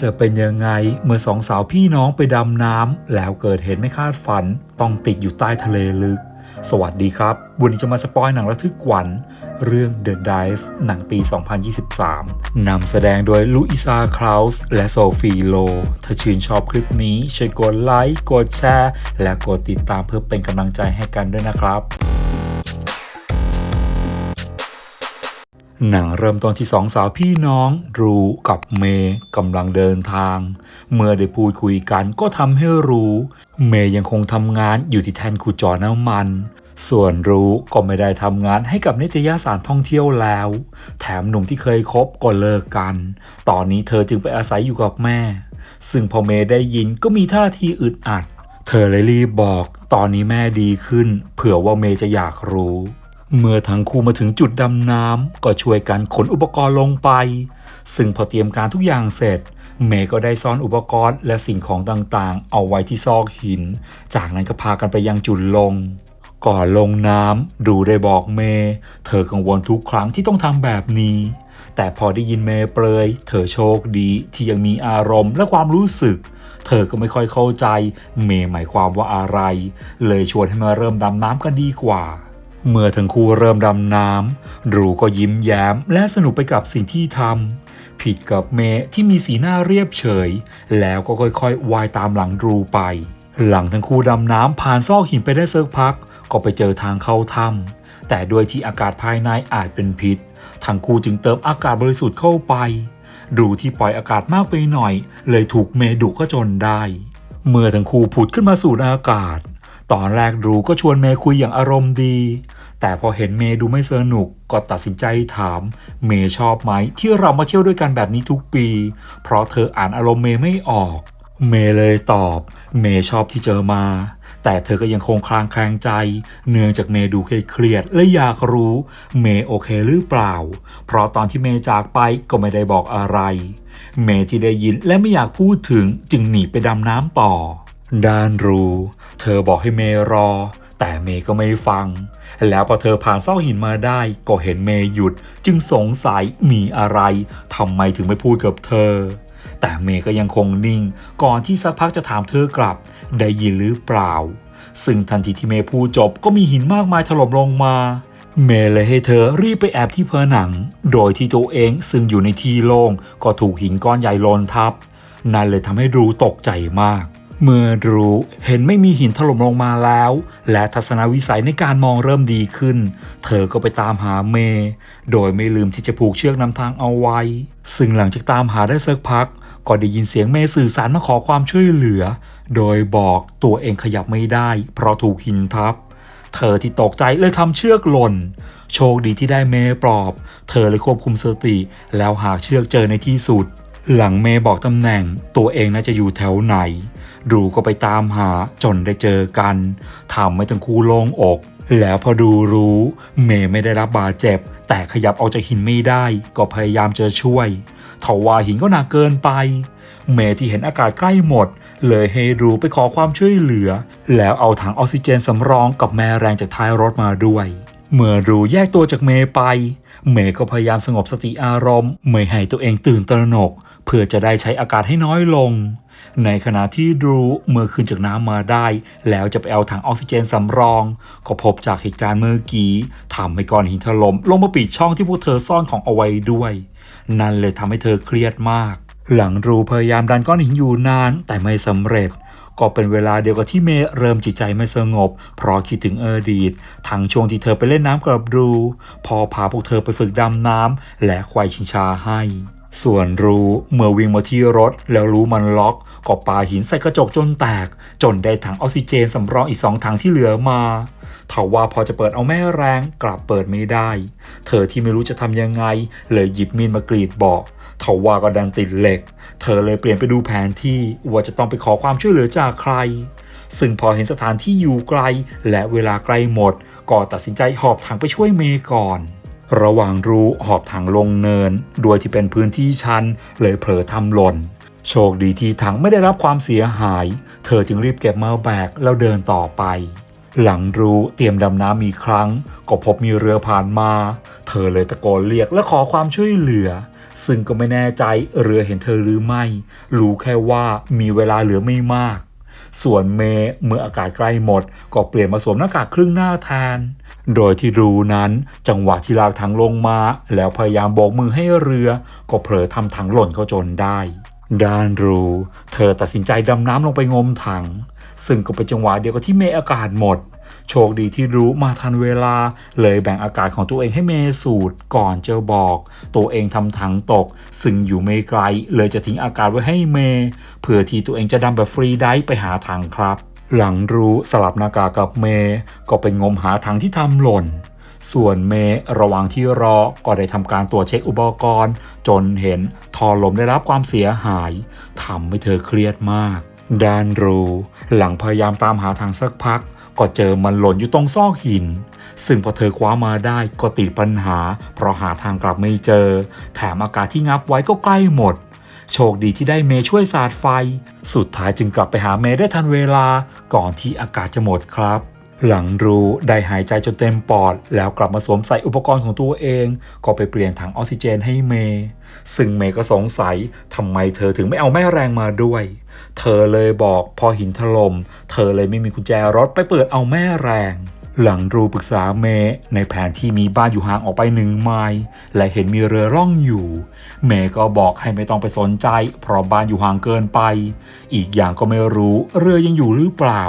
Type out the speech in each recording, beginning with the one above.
จะเป็นยังไงเมื่อสองสาวพี่น้องไปดำน้ำแล้วเกิดเหตุไม่คาดฝัน ต้องติดอยู่ใต้ทะเลลึก สวัสดีครับ วันนี้จะมาสปอยหนังระทึกขวัญเรื่อง The Dive หนังปี 2023 นำแสดงโดยลุอิซาคลาวส์และโซฟีโล ถ้าชื่นชอบคลิปนี้ช่วยกดไลค์ กดแชร์ และกดติดตามเพื่อเป็นกำลังใจให้กันด้วยนะครับ หนังเริ่มต้นที่สองสาวพี่น้องรูกับเมย์กำลังเดินทาง เมื่อได้พูดคุยกันก็ทำให้รู้ เมย์ยังคงทำงานอยู่ที่แทนคูจอน้ำมัน ส่วนรู้ก็ไม่ได้ทำงานให้กับนิตยสารท่องเที่ยวแล้ว แถมหนุ่มที่เคยคบก็เลิกกัน ตอนนี้เธอจึงไปอาศัยอยู่กับแม่ ซึ่งพอเมย์ได้ยินก็มีท่าทีอึดอัด เธอเลยรีบบอก ตอนนี้แม่ดีขึ้น เผื่อว่าเมย์จะอยากรู้ เมื่อทั้งคู่มาถึงจุดดำน้ำก็ช่วยกันขนอุปกรณ์ลงไป ซึ่งพอเตรียมการทุกอย่างเสร็จ เมย์ก็ได้ซ่อนอุปกรณ์และสิ่งของต่างๆ เอาไว้ที่ซอกหิน จากนั้นก็พากันไปยังจุดลง ก่อนลงน้ำดูได้บอกเมย์เธอกังวลทุกครั้งที่ต้องทำแบบนี้ แต่พอได้ยินเมย์เปรย เธอโชคดีที่ยังมีอารมณ์และความรู้สึกเธอก็ไม่ค่อยเข้าใจเมย์หมายความว่าอะไร เลยชวนให้มาเริ่มดำน้ำกันดีกว่า เมื่อทั้งคู่เริ่มดำน้ำรูก็ยิ้มแย้มและสนุกไปกับสิ่งที่ทำผิดกับเมที่มีสีหน้าเรียบเฉย แล้วก็ค่อยๆว่ายตามหลังรูไป หลังทั้งคู่ดำน้ำผ่านซอกหินไปได้สักพัก ก็ไปเจอทางเข้าถ้ำแต่ด้วยที่อากาศภายในอาจเป็นพิษทั้งคู่จึงเติมอากาศบริสุทธิ์เข้าไปรูที่ปล่อยอากาศมากไปหน่อย เลยถูกเมดุก็จนได้ เมื่อทั้งคู่ผุดขึ้นมาสู่อากาศ ตอนแรกรูก็ชวนเมย์คุยอย่างอารมณ์ดี แต่พอเห็นเมย์ดูไม่สนุกก็ตัดสินใจถาม เมย์ชอบไหมที่เรามาเที่ยวด้วยกันแบบนี้ทุกปี เพราะเธออ่านอารมณ์เมย์ไม่ออก เมย์เลยตอบ เมย์ชอบที่เจอมา แต่เธอก็ยังคงคลางแคลงใจ เนื่องจากเมย์ดูเครียดและอยากรู้ เมย์โอเคหรือเปล่า เพราะตอนที่เมย์จากไปก็ไม่ได้บอกอะไร เมย์ที่ได้ยินและไม่อยากพูดถึงจึงหนีไปดำน้ำต่อ ด้านรู เธอบอกให้เมย์รอ แต่เมย์ก็ไม่ฟัง แล้วพอเธอผ่านซอกหินมาได้ ก็เห็นเมย์หยุด จึงสงสัยมีอะไรทำไมถึงไม่พูดกับเธอ แต่เมย์ก็ยังคงนิ่ง ก่อนที่สักพักจะถามเธอกลับ ได้ยินหรือเปล่า ซึ่งทันทีที่เมย์พูดจบก็มีหินมากมายถล่มลงมาเมย์เลยให้เธอรีบไปแอบที่เพอหนัง โดยที่ตัวเองซึ่งอยู่ในที่โล่งก็ถูกหินก้อนใหญ่ลนทับ นั่นเลยทำให้รู้ตกใจมาก เมื่อรู้เห็นไม่มีหินถล่มลงมาแล้ว และทัศนวิสัยในการมองเริ่มดีขึ้น เธอก็ไปตามหาเม โดยไม่ลืมที่จะผูกเชือกนำทางเอาไว้ ซึ่งหลังจากตามหาได้สักพัก ก็ได้ยินเสียงเมสื่อสารมาขอความช่วยเหลือ โดยบอกตัวเองขยับไม่ได้ เพราะถูกหินทับ เธอที่ตกใจเลยทำเชือกหล่น โชคดีที่ได้เมปลอบ เธอเลยควบคุมสติ แล้วหาเชือกเจอในที่สุด หลังเมบอกตำแหน่ง ตัวเองน่าจะอยู่แถวไหน รูก็ไปตามหาจนได้เจอกันทำให้ทั้งคู่โล่งอก แล้วพอดูรู้ เมย์ไม่ได้รับบาดเจ็บ แต่ขยับออกจากหินไม่ได้ ก็พยายามจะช่วยทว่าหินก็หนักเกินไป เมย์ที่เห็นอากาศใกล้หมด เลยให้รูไปขอความช่วยเหลือ แล้วเอาถังออกซิเจนสำรองกับแม่แรงจากท้ายรถมาด้วย เมื่อรูแยกตัวจากเมย์ไป เมย์ก็พยายามสงบสติอารมณ์ไม่ให้ตัวเองตื่นตระหนก เพื่อจะได้ใช้อากาศให้น้อยลง ในขณะที่รูเมื่อขึ้นจากน้ำมาได้ แล้วจะไปเอาถังออกซิเจนสำรอง ก็พบจากเหตุการณ์เมื่อกี้ทำให้ก้อนหินถล่มลงมาปิดช่องที่พวกเธอซ่อนของเอาไว้ด้วย นั่นเลยทำให้เธอเครียดมาก หลังรูพยายามดันก้อนหินอยู่นานแต่ไม่สำเร็จก็เป็นเวลาเดียวกับที่เมย์เริ่มจิตใจไม่สงบ เพราะคิดถึงอดีตทั้งช่วงที่เธอไปเล่นน้ำกับรู พอพาพวกเธอไปฝึกดำน้ำและควายชิงชาให้ ส่วนรู้เมื่อวิ่งมาที่รถแล้วรู้มันล็อก ก็ปาหินใส่กระจกจนแตก จนได้ถังออกซิเจนสำรองอีกสองถังที่เหลือมาทว่าพอจะเปิดเอาแม่แรงกลับเปิดไม่ได้ เธอที่ไม่รู้จะทำยังไง เลยหยิบมีดมากรีดเบาะทว่าก็ดันติดเหล็ก เธอเลยเปลี่ยนไปดูแผนที่ว่าจะต้องไปขอความช่วยเหลือจากใคร ซึ่งพอเห็นสถานที่อยู่ไกล และเวลาใกล้หมด ก็ตัดสินใจหอบถังไปช่วยเมย์ก่อน ระหว่างรูหอบถังลงเนิน โดยที่เป็นพื้นที่ชัน เลยเผลอทำหล่น โชคดีที่ถังไม่ได้รับความเสียหาย เธอจึงรีบเก็บมาแบกแล้วเดินต่อไป หลังรู้เตรียมดำน้ำอีกครั้ง ก็พบมีเรือผ่านมา เธอเลยตะโกนเรียกและขอความช่วยเหลือ ซึ่งก็ไม่แน่ใจเรือเห็นเธอหรือไม่ รู้แค่ว่ามีเวลาเหลือไม่มาก ส่วนเมย์เมื่ออากาศใกล้หมด ก็เปลี่ยนมาสวมหน้ากากครึ่งหน้าแทน โดยที่รูนั้นจังหวะที่ลากถังลงมา แล้วพยายามโบกมือให้เรือ ก็เผลอทำถังหล่นเข้าจนได้ด้านรูเธอตัดสินใจดำน้ำลงไปงมถัง ซึ่งก็เป็นจังหวะเดียวกับที่เมย์อากาศหมด โชคดีที่รู้มาทันเวลา เลยแบ่งอากาศของตัวเองให้เมย์สูดก่อนจะบอก ตัวเองทำถังตก ซึ่งอยู่ไม่ไกล เลยจะทิ้งอากาศไว้ให้เมย์เพื่อที่ตัวเองจะดำแบบฟรีได้ไปหาถังครับ หลังรู้สลับหน้ากากกับเมย์ก็ไปงมหาถังที่ทำหล่นส่วนเมย์ระหว่างที่รอก็ได้ทำการตรวจเช็คอุปกรณ์ จนเห็นทอลมได้รับความเสียหายทำให้เธอเครียดมากด้านรู หลังพยายามตามหาทางสักพัก ก็เจอมันหล่นอยู่ตรงซอกหิน ซึ่งพอเธอคว้ามาได้ก็ติดปัญหา เพราะหาทางกลับไม่เจอ แถมอากาศที่งับไว้ก็ใกล้หมด โชคดีที่ได้เมย์ช่วยสาดไฟ สุดท้ายจึงกลับไปหาเมย์ได้ทันเวลา ก่อนที่อากาศจะหมดครับหลังรู้ได้หายใจจนเต็มปอด แล้วกลับมาสวมใส่อุปกรณ์ของตัวเอง ก็ไปเปลี่ยนถังออกซิเจนให้เมย์ซึ่งเมย์ก็สงสัยทำไมเธอถึงไม่เอาแม่แรงมาด้วย เธอเลยบอกพอหินถลม่มเธอเลยไม่มีกุญแจรถไปเปิดเอาแม่แรง หลังรูปรึกษาเมในแผนที่มีบ้านอยู่ห่างออกไปหนึ่งไมล์และเห็นมีเรือล่องอยู่ เมก็บอกให้ไม่ต้องไปสนใจ เพราะบ้านอยู่ห่างเกินไป อีกอย่างก็ไม่รู้เรือยังอยู่หรือเปล่า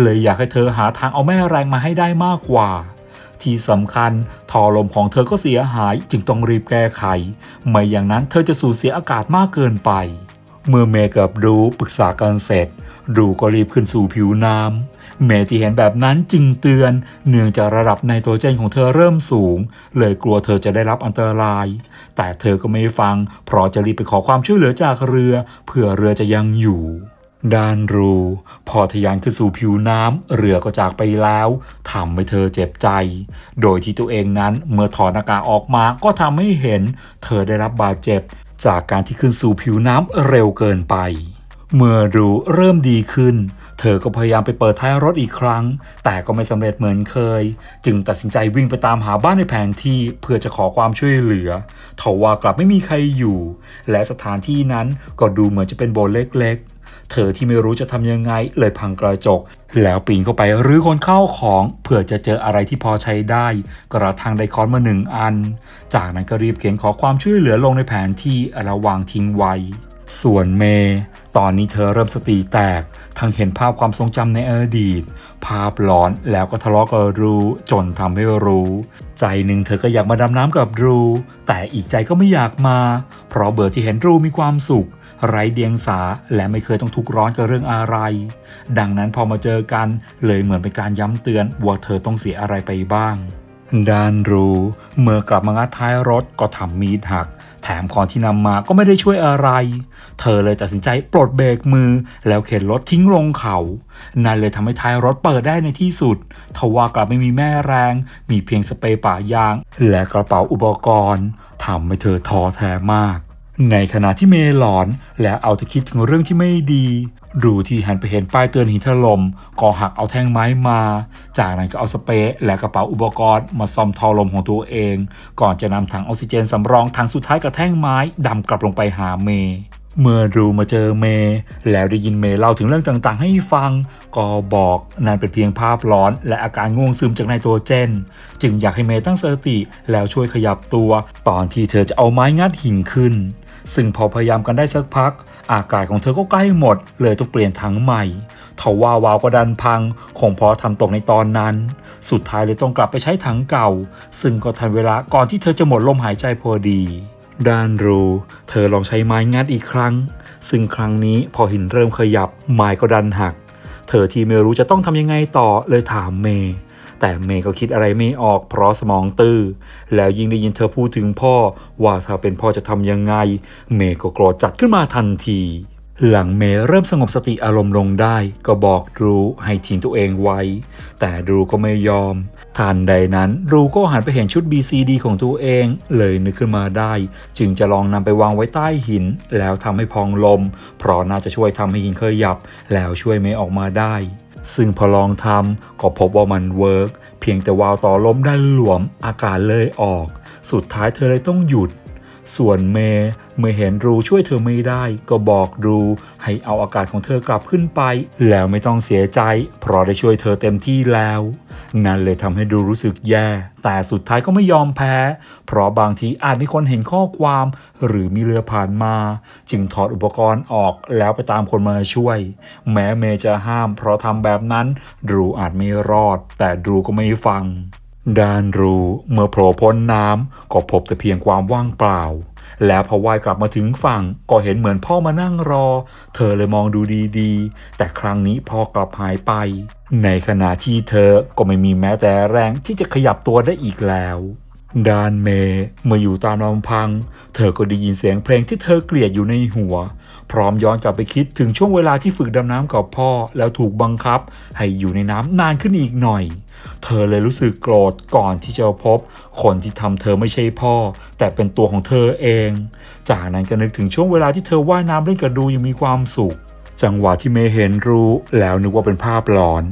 เลยอยากให้เธอหาทางเอาแม่แรงมาให้ได้มากกว่าที่สำคัญท่อลมของเธอก็เสียหายจึงต้องรีบแก้ไข ไม่อย่างนั้นเธอจะสูญเสียอากาศมากเกินไป เมื่อเมย์กับรูปรึกษากันเสร็จ รูก็รีบขึ้นสู่ผิวน้ำเมย์ที่เห็นแบบนั้นจึงเตือน เนื่องจากระดับไนโตรเจนของเธอเริ่มสูง เลยกลัวเธอจะได้รับอันตราย แต่เธอก็ไม่ฟัง เพราะจะรีบไปขอความช่วยเหลือจากเรือ เพื่อเรือจะยังอยู่ด้านรู พอทะยานขึ้นสู่ผิวน้ำเรือก็จากไปแล้วทำให้เธอเจ็บใจ โดยที่ตัวเองนั้นเมื่อถอดหน้ากากออกมาก็ทำให้เห็น เธอได้รับบาดเจ็บ จากการที่ขึ้นสู่ผิวน้ำเร็วเกินไป เมื่อดูเริ่มดีขึ้น เธอก็พยายามไปเปิดท้ายรถอีกครั้ง แต่ก็ไม่สำเร็จเหมือนเคย จึงตัดสินใจวิ่งไปตามหาบ้านในแผนที่เพื่อจะขอความช่วยเหลือทว่ากลับไม่มีใครอยู่ และสถานที่นั้นก็ดูเหมือนจะเป็นโบสถ์เล็ก เธอที่ไม่รู้จะทำยังไงเลยพังกระจก แล้วปีนเข้าไปรื้อคนเข้าของเพื่อจะเจออะไรที่พอใช้ได้ กระทั่งได้ค้อนมาหนึ่งอัน จากนั้นก็รีบเขียนขอความช่วยเหลือลงในแผนที่ระวางทิ้งไว้ ส่วนเมย์ตอนนี้เธอเริ่มสติแตก ทั้งเห็นภาพความทรงจำในอดีต ภาพหลอนแล้วก็ทะเลาะกับรูจนทำให้รู้ ใจหนึ่งเธอก็อยากมาดำน้ำกับรู แต่อีกใจก็ไม่อยากมา เพราะเบื่อที่เห็นรูมีความสุข ไร้เดียงสาและไม่เคยต้องทุกข์ร้อนกับเรื่องอะไร ดังนั้นพอมาเจอกันเลยเหมือนเป็นการย้ำเตือนว่าเธอต้องเสียอะไรไปบ้างดานรู้เมื่อกลับมางัดท้ายรถก็ทำมีดหัก แถมของที่นำมาก็ไม่ได้ช่วยอะไร เธอเลยตัดสินใจปลดเบรกมือ แล้วเข็นรถทิ้งลงเขา นั่นเลยทำให้ท้ายรถเปิดได้ในที่สุดทว่ากลับไม่มีแม่แรง มีเพียงสเปรย์ป่ายาง และกระเป๋าอุปกรณ์ทำให้เธอท้อแท้มาก ในขณะที่เมย์หลอนและเอาแต่คิดถึงเรื่องที่ไม่ดีรูที่หันไปเห็นป้ายเตือนหินถล่มก็หักเอาแท่งไม้มา จากนั้นก็เอาสเปรย์และกระเป๋าอุปกรณ์มาซ่อมท่อลมของตัวเอง ก่อนจะนำถังออกซิเจนสำรองถังสุดท้ายกับแท่งไม้ดำกลับลงไปหาเมย์ เมื่อรูมาเจอเมย์แล้วได้ยินเมย์เล่าถึงเรื่องต่างๆ ให้ฟัง ก็บอกนั่นเป็นเพียงภาพหลอน และอาการง่วงซึมจากในตัวเจน จึงอยากให้เมย์ตั้งสติแล้วช่วยขยับตัว ตอนที่เธอจะเอาไม้งัดหินขึ้น ซึ่งพอพยายามกันได้สักพัก อากาศของเธอก็ใกล้หมด เลยต้องเปลี่ยนถังใหม่ทว่าวาวก็ดันพังคงเพราะทำตกในตอนนั้น สุดท้ายเลยต้องกลับไปใช้ถังเก่า ซึ่งก็ทันเวลาก่อนที่เธอจะหมดลมหายใจพอดี ด้านรู เธอลองใช้ไม้งัดอีกครั้ง ซึ่งครั้งนี้พอหินเริ่มขยับ ไม้ก็ดันหัก เธอที่ไม่รู้จะต้องทำยังไงต่อเลยถามเมย์แต่เมย์ก็คิดอะไรไม่ออกเพราะสมองตื้อ แล้วยิ่งได้ยินเธอพูดถึงพ่อ ว่าถ้าเป็นพ่อจะทำยังไง เมย์ก็โกรธจัดขึ้นมาทันที หลังเมย์เริ่มสงบสติอารมณ์ลงได้ ก็บอกรูให้ทิ้งตัวเองไว้ แต่รูก็ไม่ยอมทันใดนั้นรูก็หันไปเห็นชุด BCD ของตัวเอง เลยนึกขึ้นมาได้ จึงจะลองนำไปวางไว้ใต้หิน แล้วทำให้พองลม เพราะน่าจะช่วยทำให้หินขยับ แล้วช่วยเมย์ออกมาได้ ซึ่งพอลองทำก็พบว่ามันเวิร์กเพียงแต่วาวต่อลมด้านหลวมอากาศเลยออก สุดท้ายเธอเลยต้องหยุด ส่วนเมย์เมื่อเห็นรูช่วยเธอไม่ได้ ก็บอกรูให้เอาอากาศของเธอกลับขึ้นไป แล้วไม่ต้องเสียใจ เพราะได้ช่วยเธอเต็มที่แล้ว นั่นเลยทำให้ดูรู้สึกแย่ แต่สุดท้ายก็ไม่ยอมแพ้ เพราะบางทีอาจมีคนเห็นข้อความ หรือมีเรือผ่านมา จึงถอดอุปกรณ์ออกแล้วไปตามคนมาช่วย แม้เมย์จะห้าม เพราะทำแบบนั้นรูอาจไม่รอด แต่รูก็ไม่ฟัง ดานรูเมื่อโผล่พ้นน้ำก็พบแต่เพียงความว่างเปล่า แล้วพอว่ายกลับมาถึงฝั่งก็เห็นเหมือนพ่อมานั่งรอ เธอเลยมองดูดีๆ แต่ครั้งนี้พ่อกลับหายไป ในขณะที่เธอก็ไม่มีแม้แต่แรงที่จะขยับตัวได้อีกแล้วดานเมเมื่ออยู่ตามลำพัง เธอก็ได้ยินเสียงเพลงที่เธอเกลียดอยู่ในหัว พร้อมย้อนกลับไปคิดถึงช่วงเวลาที่ฝึกดำน้ำกับพ่อ แล้วถูกบังคับ ให้อยู่ในน้ำนานขึ้นอีกหน่อย เธอเลยรู้สึกโกรธก่อนที่จะพบ คนที่ทำเธอไม่ใช่พ่อ แต่เป็นตัวของเธอเอง จากนั้นก็นึกถึงช่วงเวลาที่เธอว่ายน้ำเล่นกับดูยังมีความสุข จังหวะที่เมย์เห็นรูแล้วนึกว่าเป็นภาพหลอน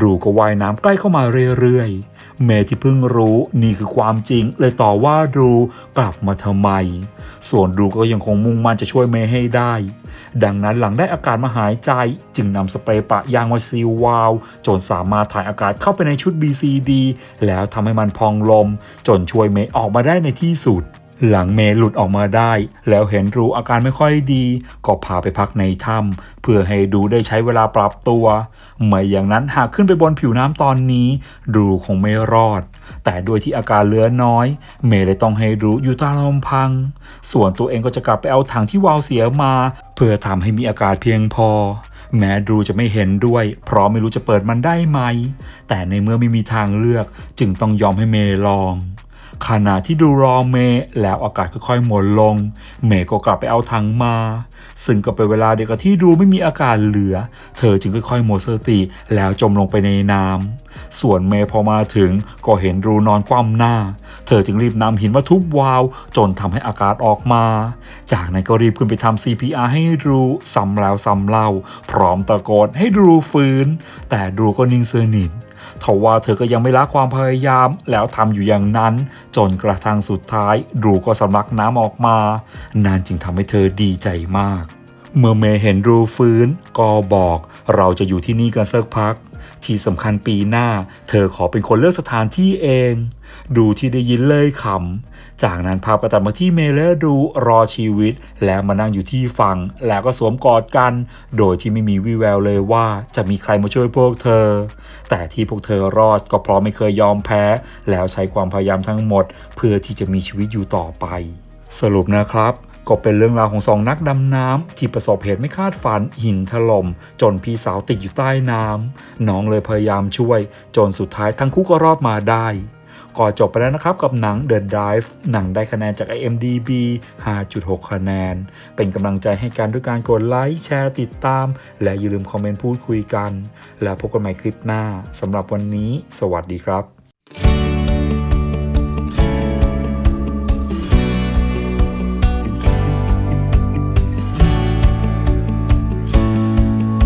รูก็ว่ายน้ำใกล้เข้ามาเรื่อยๆ เมย์ที่เพิ่งรู้นี่คือความจริง เลยต่อว่ารูกลับมาทำไม ส่วนรูก็ยังคงมุ่งมั่นจะช่วยเมย์ให้ได้ ดังนั้นหลังได้อากาศมาหายใจ จึงนำสเปรย์ปะยางมาซีลวาล์วจนสามารถถ่ายอากาศเข้าไปในชุด BCD แล้วทำให้มันพองลม จนช่วยเมย์ออกมาได้ในที่สุด หลังเมย์หลุดออกมาได้ แล้วเห็นรูอาการไม่ค่อยดี ก็พาไปพักในถ้ำเพื่อให้ดูได้ใช้เวลาปรับตัวไม่อย่างนั้นหากขึ้นไปบนผิวน้ำตอนนี้รูคงไม่รอด แต่ด้วยที่อาการเลือน้อย เมย์เลยต้องให้รูอยู่ตามลำพัง ส่วนตัวเองก็จะกลับไปเอาถังที่วาวเสียมา เพื่อทำให้มีอากาศเพียงพอแม้ดูจะไม่เห็นด้วย เพราะไม่รู้จะเปิดมันได้ไหม แต่ในเมื่อไม่มีทางเลือก จึงต้องยอมให้เมย์ลอง ขณะที่ดูรอเมแล้วอากาศค่อยๆหมดลง เมก็กลับไปเอาถังมา ซึ่งก็เป็นเวลาเดียวกับที่ดูไม่มีอากาศเหลือ เธอจึงค่อยๆหมดสติแล้วจมลงไปในน้ำส่วนเมพอมาถึงก็เห็นรูนอนคว่ำหน้า เธอจึงรีบนำหินมาทุบวาว จนทำให้อากาศออกมา จากนั้นก็รีบขึ้นไปทำ CPR ให้รูซ้ำแล้วซ้ำเล่า พร้อมตะโกนให้รูฟื้น แต่รูก็นิ่งเสนิท ทว่าเธอก็ยังไม่ละความพยายาม แล้วทำอยู่อย่างนั้น จนกระทั่งสุดท้ายรูก็สำลักน้ำออกมา นานจึงทำให้เธอดีใจมาก เมื่อเมย์เห็นรูฟื้น ก็บอกเราจะอยู่ที่นี่กันสักพักที่สำคัญปีหน้า เธอขอเป็นคนเลือกสถานที่เอง ดูที่ได้ยินเลยขำ จากนั้นภาพก็ตัดมาที่เมย์แลดูรอชีวิต แล้วมานั่งอยู่ที่ฝั่งแล้วก็สวมกอดกัน โดยที่ไม่มีวี่แววเลยว่าจะมีใครมาช่วยพวกเธอ แต่ที่พวกเธอรอดก็เพราะไม่เคยยอมแพ้ แล้วใช้ความพยายามทั้งหมด เพื่อที่จะมีชีวิตอยู่ต่อไป สรุปนะครับก็เป็นเรื่องราวของสองนักดำน้ำที่ประสบเหตุไม่คาดฝันหินถล่ม จนพี่สาวติดอยู่ใต้น้ำน้องเลยพยายามช่วย จนสุดท้ายทั้งคู่ก็รอดมาได้ ก็จบไปแล้วนะครับกับหนัง The Drive หนังได้คะแนนจาก IMDb 5.6 คะแนน เป็นกำลังใจให้กันด้วยการกดไลค์แชร์ติดตาม และอย่าลืมคอมเมนต์พูดคุยกัน แล้วพบกันใหม่คลิปหน้าสำหรับวันนี้ สวัสดีครับ